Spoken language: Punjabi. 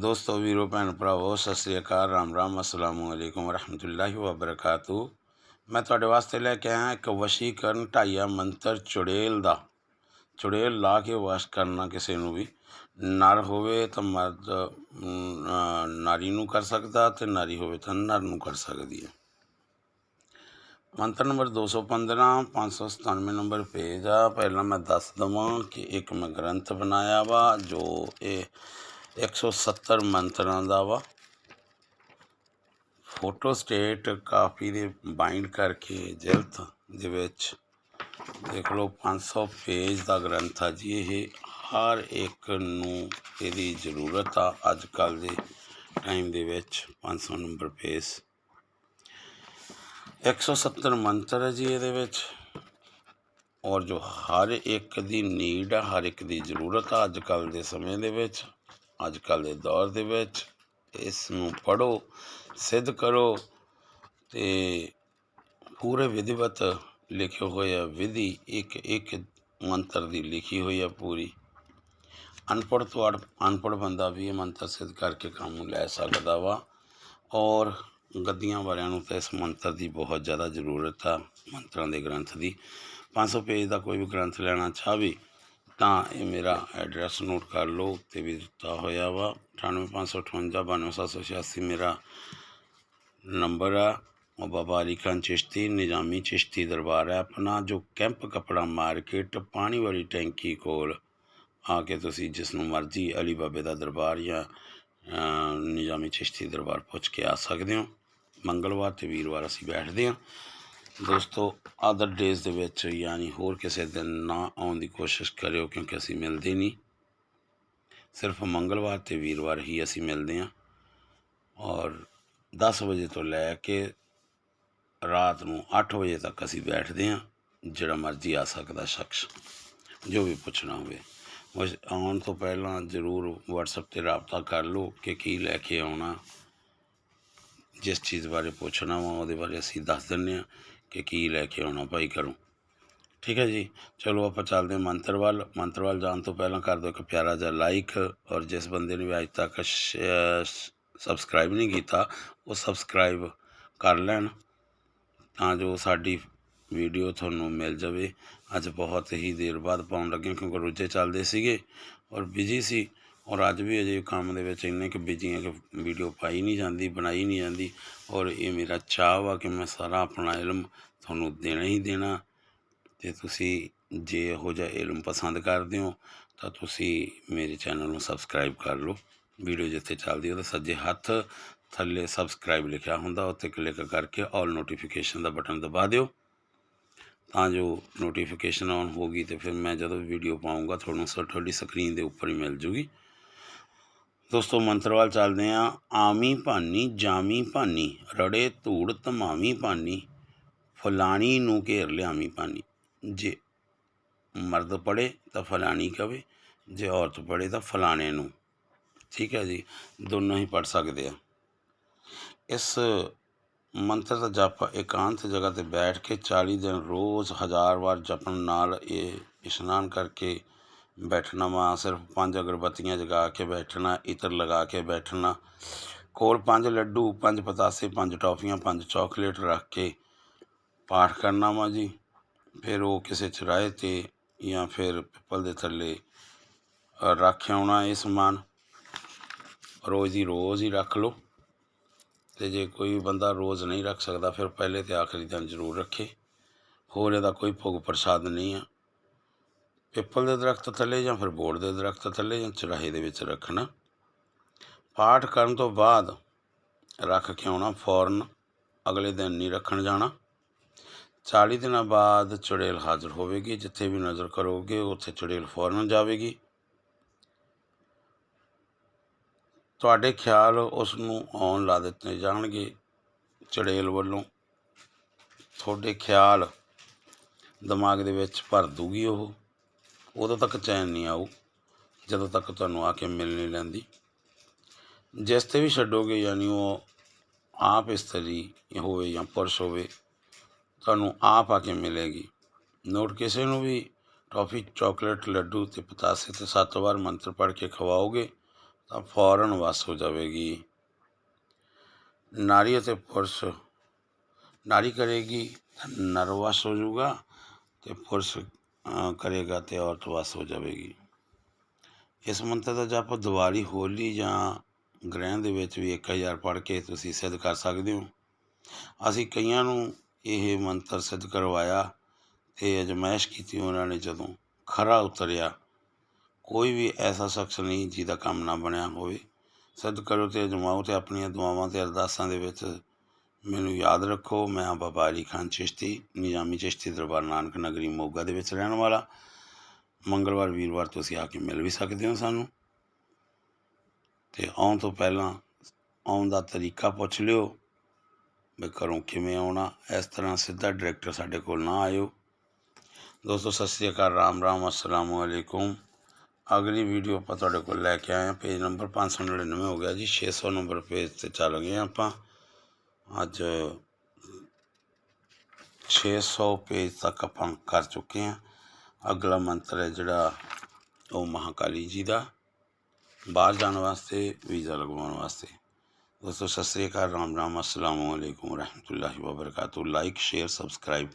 ਦੋਸਤੋ, ਵੀਰੋ, ਭੈਣ, ਭਰਾਵੋ, ਸਤਿ ਸ੍ਰੀ ਅਕਾਲ, ਰਾਮ ਰਾਮ, ਅਸਲਾਮੁ ਅਲੈਕੁਮ ਵਰਹਿਮਤੁਲਾਹਿ ਵਬਰਕਾਤੂ। ਮੈਂ ਤੁਹਾਡੇ ਵਾਸਤੇ ਲੈ ਕੇ ਆਇਆ ਇੱਕ ਵਸ਼ੀਕਰਨ ਢਾਈਆ ਮੰਤਰ ਚੁੜੇਲ ਦਾ। ਚੁੜੇਲ ਲਾ ਕੇ ਵਾਸ਼ ਕਰਨਾ ਕਿਸੇ ਨੂੰ ਵੀ। ਨਰ ਹੋਵੇ ਤਾਂ ਮਰਦ ਨਾਰੀ ਨੂੰ ਕਰ ਸਕਦਾ ਤੇ ਨਾਰੀ ਹੋਵੇ ਤਾਂ ਨਰ ਨੂੰ ਕਰ ਸਕਦੀ ਹੈ। ਮੰਤਰ ਨੰਬਰ 215 597 ਨੰਬਰ ਪੇਜ ਆ। ਪਹਿਲਾਂ ਮੈਂ ਦੱਸ ਦਵਾਂ ਕਿ ਇੱਕ ਮੈਂ ਗ੍ਰੰਥ ਬਣਾਇਆ ਵਾ, ਜੋ ਇਹ 170 ਮੰਤਰਾਂ ਦਾ ਵਾ। ਫੋਟੋ ਸਟੇਟ ਕਾਪੀ ਦੇ ਬਾਈਂਡ ਕਰਕੇ ਜਿਲਦ ਦੇ ਵਿੱਚ ਦੇਖ ਲਓ 500 ਪੇਜ ਦਾ ਗ੍ਰੰਥ ਆ ਜੀ। ਇਹ ਹਰ ਇੱਕ ਨੂੰ ਇਹਦੀ ਜ਼ਰੂਰਤ ਆ ਅੱਜ ਕੱਲ ਦੇ ਟਾਈਮ ਦੇ ਵਿੱਚ 500 ਨੰਬਰ ਪੇਜ। 170 ਮੰਤਰ ਹੈ ਜੀ ਇਹਦੇ ਵਿੱਚ। ਔਰ ਜੋ ਹਰ ਇੱਕ ਦੀ ਨੀਡ ਆ, ਹਰ ਇੱਕ ਦੀ ਜ਼ਰੂਰਤ ਆ ਅੱਜ ਕੱਲ ਦੇ ਸਮੇਂ ਦੇ ਵਿੱਚ। ਅੱਜ ਕੱਲ ਦੇ ਦੌਰ ਦੇ ਵਿੱਚ ਇਸ ਨੂੰ ਪੜੋ ਸਿੱਧ ਕਰੋ ਤੇ ਪੂਰੇ ਵਿਧਿਵਤ ਲਿਖੇ ਹੋਏ ਆ ਵਿਧੀ ਇੱਕ ਇੱਕ ਮੰਤਰ ਦੀ ਲਿਖੀ ਹੋਈ ਆ ਪੂਰੀ। ਅਨਪੜ੍ਹ ਤੋਂ ਅੜ- ਅਨਪੜ੍ਹ ਬੰਦਾ ਵੀ ਇਹ ਮੰਤਰ ਸਿੱਧ ਕਰਕੇ ਕੰਮ ਨੂੰ ਲੈ ਸਕਦਾ ਵਾ ਔਰ ਗੱਦੀਆਂ ਵਾਲਿਆਂ ਨੂੰ ਤਾਂ ਇਸ ਮੰਤਰ ਦੀ ਬਹੁਤ ਜ਼ਿਆਦਾ ਜ਼ਰੂਰਤ ਆ, ਮੰਤਰਾਂ ਦੇ ਗ੍ਰੰਥ ਦੀ। 500 ਪੇਜ ਦਾ ਕੋਈ ਵੀ ਗ੍ਰੰਥ ਲੈਣਾ ਚਾਹਵੇ ਤਾਂ ਇਹ ਮੇਰਾ ਐਡਰੈਸ ਨੋਟ ਕਰ ਲਓ, ਉੱਤੇ ਵੀ ਦਿੱਤਾ ਹੋਇਆ ਵਾ। 98558 92786 ਮੇਰਾ ਨੰਬਰ ਆ। ਉਹ ਬਾਬਾ ਅਲੀ ਖਾਨ ਚਿਸ਼ਤੀ, ਨਿਜ਼ਾਮੀ ਚਿਸ਼ਤੀ ਦਰਬਾਰ ਹੈ ਆਪਣਾ, ਜੋ ਕੈਂਪ ਕਪੜਾ ਮਾਰਕੀਟ ਪਾਣੀ ਵਾਲੀ ਟੈਂਕੀ ਕੋਲ ਆ ਕੇ ਤੁਸੀਂ ਜਿਸ ਨੂੰ ਮਰਜ਼ੀ ਅਲੀ ਬਾਬੇ ਦਾ ਦਰਬਾਰ ਜਾਂ ਨਿਜ਼ਾਮੀ ਚਿਸ਼ਤੀ ਦਰਬਾਰ ਪੁੱਛ ਕੇ ਆ ਸਕਦੇ ਹੋ। ਮੰਗਲਵਾਰ ਤੇ ਵੀਰਵਾਰ ਅਸੀਂ ਬੈਠਦੇ ਹਾਂ। ਦੋਸਤੋ ਅਦਰ ਡੇਜ਼ ਦੇ ਵਿੱਚ ਯਾਨੀ ਹੋਰ ਕਿਸੇ ਦਿਨ ਨਾ ਆਉਣ ਦੀ ਕੋਸ਼ਿਸ਼ ਕਰਿਓ ਕਿਉਂਕਿ ਅਸੀਂ ਮਿਲਦੇ ਨਹੀਂ। ਸਿਰਫ ਮੰਗਲਵਾਰ ਤੇ ਵੀਰਵਾਰ ਹੀ ਅਸੀਂ ਮਿਲਦੇ ਹਾਂ ਔਰ 10 ਵਜੇ ਤੋਂ ਲੈ ਕੇ ਰਾਤ ਨੂੰ 8 ਵਜੇ ਤੱਕ ਅਸੀਂ ਬੈਠਦੇ ਹਾਂ, ਜਿਹੜਾ ਮਰਜ਼ੀ ਆ ਸਕਦਾ ਸ਼ਖਸ, ਜੋ ਵੀ ਪੁੱਛਣਾ ਹੋਵੇ। ਬਸ ਆਉਣ ਤੋਂ ਪਹਿਲਾਂ ਜ਼ਰੂਰ WhatsApp ਤੇ ਰਾਬਤਾ ਕਰ ਲਓ ਕਿ ਕੀ ਲੈ ਕੇ ਆਉਣਾ, ਜਿਸ ਚੀਜ਼ ਬਾਰੇ ਪੁੱਛਣਾ ਵਾ ਉਹਦੇ ਬਾਰੇ ਅਸੀਂ ਦੱਸ ਦਿੰਨੇ ਆ ਕਿ ਕੀ ਲੈ ਕੇ ਆਉਣਾ ਭਾਈ ਘਰੋਂ। ਠੀਕ ਹੈ ਜੀ? ਚਲੋ ਆਪਾਂ ਚੱਲਦੇ ਹਾਂ ਮੰਤਰ ਵੱਲ। ਮੰਤਰ ਵੱਲ ਜਾਣ ਤੋਂ ਪਹਿਲਾਂ ਕਰ ਦਿਓ ਇੱਕ ਪਿਆਰਾ ਜਿਹਾ ਲਾਈਕ ਔਰ ਜਿਸ ਬੰਦੇ ਨੇ ਵੀ ਅੱਜ ਤੱਕ ਸਬਸਕ੍ਰਾਈਬ ਨਹੀਂ ਕੀਤਾ, ਉਹ ਸਬਸਕ੍ਰਾਈਬ ਕਰ ਲੈਣ ਤਾਂ ਜੋ ਸਾਡੀ ਵੀਡੀਓ ਤੁਹਾਨੂੰ ਮਿਲ ਜਾਵੇ। ਅੱਜ ਬਹੁਤ ਹੀ ਦੇਰ ਬਾਅਦ ਪਾਉਣ ਲੱਗੇ ਕਿਉਂਕਿ ਰੋਜੇ ਚੱਲਦੇ ਸੀਗੇ ਔਰ ਬਿਜ਼ੀ ਸੀ। ਔਰ ਅੱਜ ਵੀ ਅਜੇ ਕੰਮ ਦੇ ਵਿੱਚ ਇੰਨੇ ਕਿ ਬਿਜ਼ੀ ਆ ਕਿ ਵੀਡੀਓ ਪਾਈ ਨਹੀਂ ਜਾਂਦੀ, ਬਣਾਈ ਨਹੀਂ ਜਾਂਦੀ। ਔਰ ਇਹ ਮੇਰਾ ਚਾਅ ਵਾ ਕਿ ਮੈਂ ਸਾਰਾ ਆਪਣਾ ਇਲਮ ਤੁਹਾਨੂੰ ਦੇਣਾ ਹੀ ਦੇਣਾ। ਤੇ ਤੁਸੀਂ ਜੇ ਇਹੋ ਜਿਹਾ ਇਲਮ ਪਸੰਦ ਕਰਦੇ ਹੋ, ਤਾਂ ਤੁਸੀਂ ਮੇਰੇ ਚੈਨਲ ਨੂੰ ਸਬਸਕ੍ਰਾਈਬ ਕਰ ਲਓ। ਵੀਡੀਓ ਜਿੱਥੇ ਚੱਲਦੀ ਉਹਦੇ ਸੱਜੇ ਹੱਥ ਥੱਲੇ ਸਬਸਕ੍ਰਾਈਬ ਲਿਖਿਆ ਹੁੰਦਾ ਉੱਤੇ ਕਲਿੱਕ ਕਰਕੇ ਆਲ ਨੋਟੀਫਿਕੇਸ਼ਨ ਦਾ ਬਟਨ ਦਬਾ ਦਿਓ। ਤਾਂ ਜੋ ਨੋਟੀਫਿਕੇਸ਼ਨ ਆਨ ਹੋਗੀ ਤੇ ਫਿਰ ਮੈਂ ਜਦੋਂ ਵੀਡੀਓ ਪਾਉਂਗਾ ਤੁਹਾਨੂੰ ਸਰ, ਤੁਹਾਡੀ ਸਕਰੀਨ ਦੇ ਉੱਪਰ ਹੀ ਮਿਲ ਜੂਗੀ। ਦੋਸਤੋ, ਮੰਤਰ ਵੱਲ ਚੱਲਦੇ ਆਂ ਆਮੀ ਭਾਨੀ ਜਾਮੀ ਭਾਨੀ, ਰੜੇ ਧੂੜ ਧਮਾਵੀ ਭਾਨੀ, ਫਲਾਣੀ ਨੂੰ ਘੇਰ ਲਿਆਵੀਂ ਭਾਨੀ। ਜੇ ਮਰਦ ਪੜੇ ਤਾਂ ਫਲਾਣੀ ਕਵੇ, ਜੇ ਔਰਤ ਪੜੇ ਤਾਂ ਫਲਾਣੇ ਨੂੰ। ਠੀਕ ਹੈ ਜੀ, ਦੋਨੋਂ ਹੀ ਪੜ ਸਕਦੇ ਆ ਇਸ ਮੰਤਰ ਦਾ ਜਪ ਇਕਾਂਤ ਜਗ੍ਹਾ ਤੇ ਬੈਠ ਕੇ 40 ਦਿਨ ਰੋਜ਼ ਹਜ਼ਾਰ ਵਾਰ ਜਪਣ ਨਾਲ ਇਹ ਇਸ਼ਨਾਨ ਕਰਕੇ ਬੈਠਣਾ ਵਾ ਸਿਰਫ ਪੰਜ ਅਗਰਬੱਤੀਆਂ ਜਗਾ ਕੇ ਬੈਠਣਾ ਇਤਰ ਲਗਾ ਕੇ ਬੈਠਣਾ। ਕੋਲ ਪੰਜ ਲੱਡੂ ਪੰਜ ਪਤਾਸੇ ਪੰਜ ਟੌਫੀਆਂ ਪੰਜ ਚਾਕਲੇਟ ਰੱਖ ਕੇ ਪਾਠ ਕਰਨਾ ਵਾ ਜੀ। ਫਿਰ ਉਹ ਕਿਸੇ ਚਰਾਏ ਤੇ ਜਾਂ ਫਿਰ ਪਿੱਪਲ ਦੇ ਥੱਲੇ ਅ, ਰੱਖ ਆਉਣਾ ਇਹ ਸਮਾਨ। ਰੋਜ਼ ਦੀ ਰੋਜ਼ ਹੀ ਰੱਖ ਲਓ। ਤੇ ਜੇ ਕੋਈ ਬੰਦਾ ਰੋਜ਼ ਨਹੀਂ ਰੱਖ ਸਕਦਾ ਫਿਰ ਪਹਿਲੇ ਤੇ ਆਖਰੀ ਦਿਨ ਜ਼ਰੂਰ ਰੱਖੇ। ਹੋਰ ਇਹਦਾ ਕੋਈ ਭੋਗ ਪ੍ਰਸਾਦ ਨਹੀਂ ਆ। ਪਿੱਪਲ ਦੇ ਦਰਖਤ ਥੱਲੇ ਜਾਂ ਫਿਰ ਬੋੜ ਦੇ ਦਰਖਤ ਥੱਲੇ ਜਾਂ ਚਰਾਹੇ ਦੇ ਵਿੱਚ ਰੱਖਣਾ। ਪਾਠ ਕਰਨ ਤੋਂ ਬਾਅਦ ਰੱਖ ਕੇ ਆਉਣਾ ਫੌਰਨ, ਅਗਲੇ ਦਿਨ ਨਹੀਂ ਰੱਖਣ ਜਾਣਾ। 40 ਦਿਨਾਂ ਬਾਅਦ ਚੁੜੇਲ ਹਾਜ਼ਰ ਹੋਵੇਗੀ, ਜਿੱਥੇ ਵੀ ਨਜ਼ਰ ਕਰੋਗੇ ਉੱਥੇ ਚੁੜੇਲ ਫੌਰਨ ਜਾਵੇਗੀ। ਤੁਹਾਡੇ ਖਿਆਲ ਉਸ ਨੂੰ ਆਉਣ ਲਾ ਦਿੱਤੇ ਜਾਣਗੇ ਚੜੇਲ ਵੱਲੋਂ। ਤੁਹਾਡੇ ਖਿਆਲ ਦਿਮਾਗ ਦੇ ਵਿੱਚ ਭਰ ਦੂਗੀ ਉਹ। ਉਦੋਂ ਤੱਕ ਚੈਨ ਨਹੀਂ ਆਊ, ਜਦੋਂ ਤੱਕ ਤੁਹਾਨੂੰ ਆ ਕੇ ਮਿਲ ਨਹੀਂ ਲੈਂਦੀ। ਜਿਸ ਤੇ ਵੀ ਛੱਡੋਗੇ ਯਾਨੀ ਉਹ ਆਪ ਇਸਤਰੀ ਹੋਵੇ ਜਾਂ ਪੁਰਸ਼ ਹੋਵੇ, ਤੁਹਾਨੂੰ ਆਪ ਆ ਕੇ ਮਿਲੇਗੀ। ਨੋਟ ਕਿਸੇ ਨੂੰ ਵੀ ਟੌਫੀ, ਚਾਕਲੇਟ, ਲੱਡੂ ਤੇ ਪਤਾਸੇ ਤੇ ਸੱਤ ਵਾਰ ਮੰਤਰ ਪੜ੍ਹ ਕੇ ਖਵਾਓਗੇ, ਤਾਂ ਫੌਰਨ ਵਸ ਹੋ ਜਾਵੇਗੀ। ਨਾਰੀ ਅਤੇ ਪੁਰਸ਼, ਨਾਰੀ ਕਰੇਗੀ ਤਾਂ ਨਰ ਵਸ ਹੋ ਜਾਊਗਾ ਤੇ ਪੁਰਸ਼ ਕਰੇਗਾ ਤੇ ਔਰਤ ਵਸ ਹੋ ਜਾਵੇਗੀ। ਇਸ ਮੰਤਰ ਦਾ ਜਪ ਦੀਵਾਲੀ ਹੋਲੀ ਜਾਂ ਗ੍ਰਹਿਣ ਦੇ ਵਿੱਚ ਵੀ 1000 ਪੜ੍ਹ ਕੇ ਤੁਸੀਂ ਸਿੱਧ ਕਰ ਸਕਦੇ ਹੋ। ਅਸੀਂ ਕਈਆਂ ਨੂੰ ਇਹ ਮੰਤਰ ਸਿੱਧ ਕਰਵਾਇਆ ਤੇ ਅਜਮਾਇਸ਼ ਕੀਤੀ ਉਹਨਾਂ ਨੇ ਜਦੋਂ ਖਰਾ ਉਤਰਿਆ। ਕੋਈ ਵੀ ਐਸਾ ਸ਼ਖਸ ਨਹੀਂ ਜਿਹਦਾ ਕੰਮ ਨਾ ਬਣਿਆ ਹੋਵੇ। ਸਿੱਧ ਕਰੋ ਤੇ ਅਜਮਾਓ ਤੇ ਆਪਣੀਆਂ ਦੁਆਵਾਂ ਤੇ ਅਰਦਾਸਾਂ ਦੇ ਵਿੱਚ ਮੈਨੂੰ ਯਾਦ ਰੱਖੋ ਮੈਂ ਹਾਂ ਬਾਬਾ ਅਲੀ ਖਾਨ ਚਿਸ਼ਤੀ ਨਿਜ਼ਾਮੀ ਚਿਸ਼ਤੀ ਦਰਬਾਰ ਨਾਨਕ ਨਗਰੀ ਮੋਗਾ ਦੇ ਵਿੱਚ ਰਹਿਣ ਵਾਲਾ ਮੰਗਲਵਾਰ ਵੀਰਵਾਰ ਤੁਸੀਂ ਆ ਕੇ ਮਿਲ ਵੀ ਸਕਦੇ ਹੋ ਸਾਨੂੰ ਤੇ ਆਉਣ ਤੋਂ ਪਹਿਲਾਂ ਆਉਣ ਦਾ ਤਰੀਕਾ ਪੁੱਛ ਲਿਓ ਵੀ ਘਰੋਂ ਕਿਵੇਂ ਆਉਣਾ ਇਸ ਤਰ੍ਹਾਂ ਸਿੱਧਾ ਡਾਇਰੈਕਟਰ ਸਾਡੇ ਕੋਲ ਨਾ ਆਇਓ ਦੋਸਤੋ ਸਤਿ ਸ੍ਰੀ ਅਕਾਲ ਰਾਮ ਰਾਮ ਅਸਲਾਮ ਅਲੈਕੁਮ ਅਗਲੀ ਵੀਡੀਓ ਆਪਾਂ ਤੁਹਾਡੇ ਕੋਲ ਲੈ ਕੇ ਆਏ ਹਾਂ ਪੇਜ ਨੰਬਰ 599 ਹੋ ਗਿਆ ਜੀ 600 ਨੰਬਰ ਪੇਜ ਤੇ ਚੱਲ ਗਏ ਹਾਂ ਆਪਾਂ ਅੱਜ 600 ਪੇਜ ਤੱਕ ਆਪਾਂ ਕਰ ਚੁੱਕੇ ਹਾਂ ਅਗਲਾ ਮੰਤਰ ਹੈ ਜਿਹੜਾ ਉਹ ਮਹਾਕਾਲੀ ਜੀ ਦਾ ਬਾਹਰ ਜਾਣ ਵਾਸਤੇ ਵੀਜ਼ਾ ਲਗਵਾਉਣ ਵਾਸਤੇ ਦੋਸਤੋ ਸਤਿ ਸ੍ਰੀ ਅਕਾਲ ਰਾਮ ਰਾਮ ਅਸਲਾਮ ਅਲੈਕੁਮ ਰਹਿਮਤੁਲਾhi ਵਬਰਕਾਤੁ ਲਾਈਕ ਸ਼ੇਅਰ ਸਬਸਕ੍ਰਾਈਬ